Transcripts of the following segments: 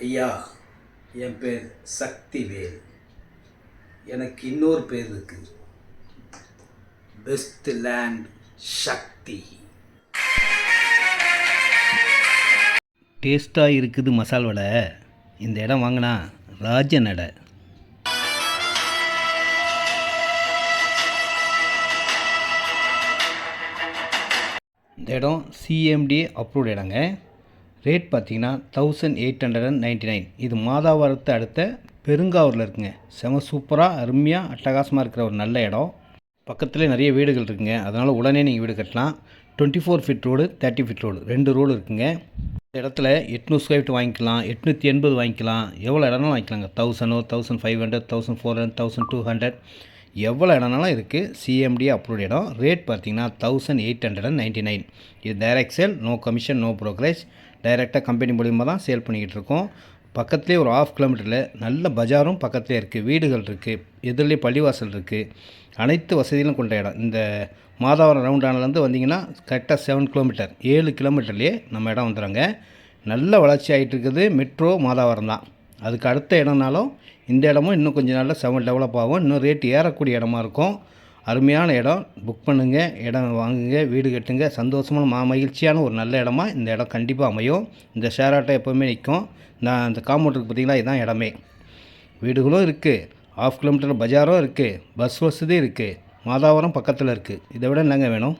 ஐயா என் பேர் சக்திவேல். எனக்கு இன்னொரு பேர் இருக்கு. பெஸ்ட் லேண்ட் சக்தி டேஸ்ட்டாக இருக்குது மசால் வடை. இந்த இடம் வாங்கினா ராஜ நடை. இந்த இடம் சிஎம்டி அப்ரூவ்ட் இடங்க. ரேட் பார்த்தீங்கன்னா thousand eight hundred and ninety nine இது மாதாவரத்தை அடுத்த பெருங்காவூரில் இருக்குங்க. செம சூப்பராக அருமையாக அட்டகாசமாக இருக்கிற ஒரு நல்ல இடம். பக்கத்தில் நிறைய வீடுகள் இருக்குங்க. அதனால் உடனே நீங்கள் வீடு கட்டலாம். Twenty four feet road thirty feet road ரெண்டு ரோடு இருக்குங்க. இந்த இடத்துல எட்நூறு ஸ்கொயர் ஃபீட் வாங்கிக்கலாம். எட்நூற்றி எண்பது வாங்கிக்கலாம். எவ்வளோ இடம்னாலும் வாங்கிக்கலாங்க. தௌசண்டோ thousand five hundred thousand four hundred thousand two hundred எவ்வளோ இடம்னாலும் இருக்குது சிஎம்டி அப்ரூவ்ட் இடம். ரேட் பார்த்தீங்கன்னா thousand eight hundred and ninety nine இது direct sale no commission no brokerage டைரெக்டாக கம்பெனி மூலியமாக தான் சேல் பண்ணிக்கிட்டு இருக்கோம். பக்கத்துலேயே ஒரு ஆஃப் கிலோமீட்டரில் நல்ல பஜாரும் பக்கத்துலேயே இருக்குது வீடுகள் இருக்குது எதிரிலேயே பள்ளிவாசல் இருக்குது அனைத்து வசதிகளும் கொண்ட இடம். இந்த மாதாவரம் ரவுண்டானிலேருந்து வந்தீங்கன்னா கரெக்டாக செவன் கிலோமீட்டர் ஏழு கிலோமீட்டர்லேயே நம்ம இடம் வந்துடுறாங்க நல்ல வளர்ச்சி ஆகிட்டு இருக்குது. மெட்ரோ மாதாவரம் தான். அதுக்கு அடுத்த இடம்னாலும் இந்த இடமும் இன்னும் கொஞ்சம் நாளில் செவன் டெவலப் ஆகும். இன்னும் ரேட் ஏறக்கூடிய இடமா இருக்கும். அருமையான இடம். புக் பண்ணுங்கள் இடம் வாங்குங்க வீடு கட்டுங்க. சந்தோஷமான மா மகிழ்ச்சியான ஒரு நல்ல இடமா இந்த இடம் கண்டிப்பாக அமையும். இந்த ஷேர் ஆட்டோ எப்போவுமே நிற்கும். நான் அந்த காம்பவுண்டருக்கு பார்த்தீங்களா இதுதான் இடமே. வீடுகளும் இருக்குது ஆஃப் கிலோமீட்டர் பஜாரும் இருக்குது பஸ் வசதி இருக்குது மாதாவரம் பக்கத்தில் இருக்குது இதை விட என்னங்க வேணும்?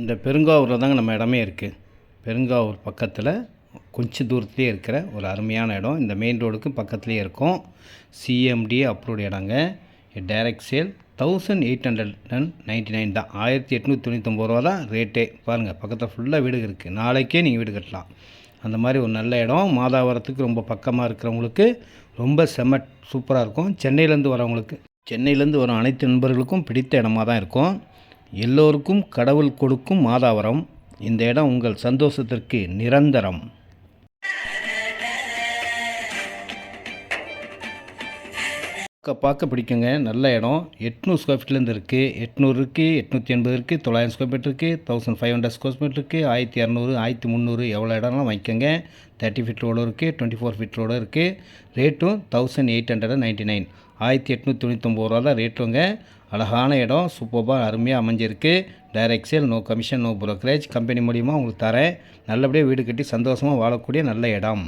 இந்த பெருங்காவூரில் தாங்க நம்ம இடமே இருக்குது பெருங்காவூர் பக்கத்தில் கொஞ்சம் தூரத்துலேயே இருக்கிற ஒரு அருமையான இடம். இந்த மெயின் ரோடுக்கு பக்கத்துலேயே இருக்கும். சிஎம்டி அப்ரூவ்ட் இடங்க. Direct sale thousand eight hundred and ninety nine தான். ஆயிரத்தி எட்நூற்றி தொண்ணூத்தொம்பது ரூபா தான் ரேட்டே பாருங்கள் பக்கத்தில் ஃபுல்லாக வீடு இருக்குது நாளைக்கே நீங்கள் வீடு கட்டலாம். அந்த மாதிரி ஒரு நல்ல இடம். மாதாவரத்துக்கு ரொம்ப பக்கமாக இருக்கிறவங்களுக்கு ரொம்ப செம சூப்பராக இருக்கும். சென்னையிலேருந்து வரவங்களுக்கு சென்னையிலேருந்து வரும் அனைத்து நண்பர்களுக்கும் பிடித்த இடமா தான் இருக்கும். எல்லோருக்கும் கடவுள் கொடுக்கும் மாதாவரம். இந்த இடம் உங்கள் சந்தோஷத்திற்கு நிரந்தரம். பார்க்க பிடிக்குங்க. நல்ல இடம். எட்நூறு ஸ்கொயர் ஃபீட்லேருந்து இருக்குது எட்நூறு இருக்குது எட்நூற்றி எண்பது இருக்குது தொள்ளாயிரம் ஸ்கொயர் ஃபீட் இருக்குது thousand five hundred square feet இருக்குது ஆயிரத்தி இரநூறு ஆயிரத்தி முந்நூறு எவ்வளோ இடம்லாம் வாங்கிக்கோங்க. தேர்ட்டி ஃபீட் ரோடு இருக்குது டுவெண்ட்டி ஃபோர் ஃபீட் ரோடு இருக்குது ரேட்டும் thousand eight hundred ninety nine ஆயிரத்தி எட்நூற்றி தொண்ணூத்தொம்பது ரூபா தான் ரேட்டுங்க. அழகான இடம் சூப்பராக அருமையாக அமைஞ்சிருக்கு. Direct sale no commission no brokerage company மூலிமா உங்களுக்கு தரேன். நல்லபடியாக வீடு கட்டி சந்தோஷமாக வாழக்கூடிய நல்ல இடம்.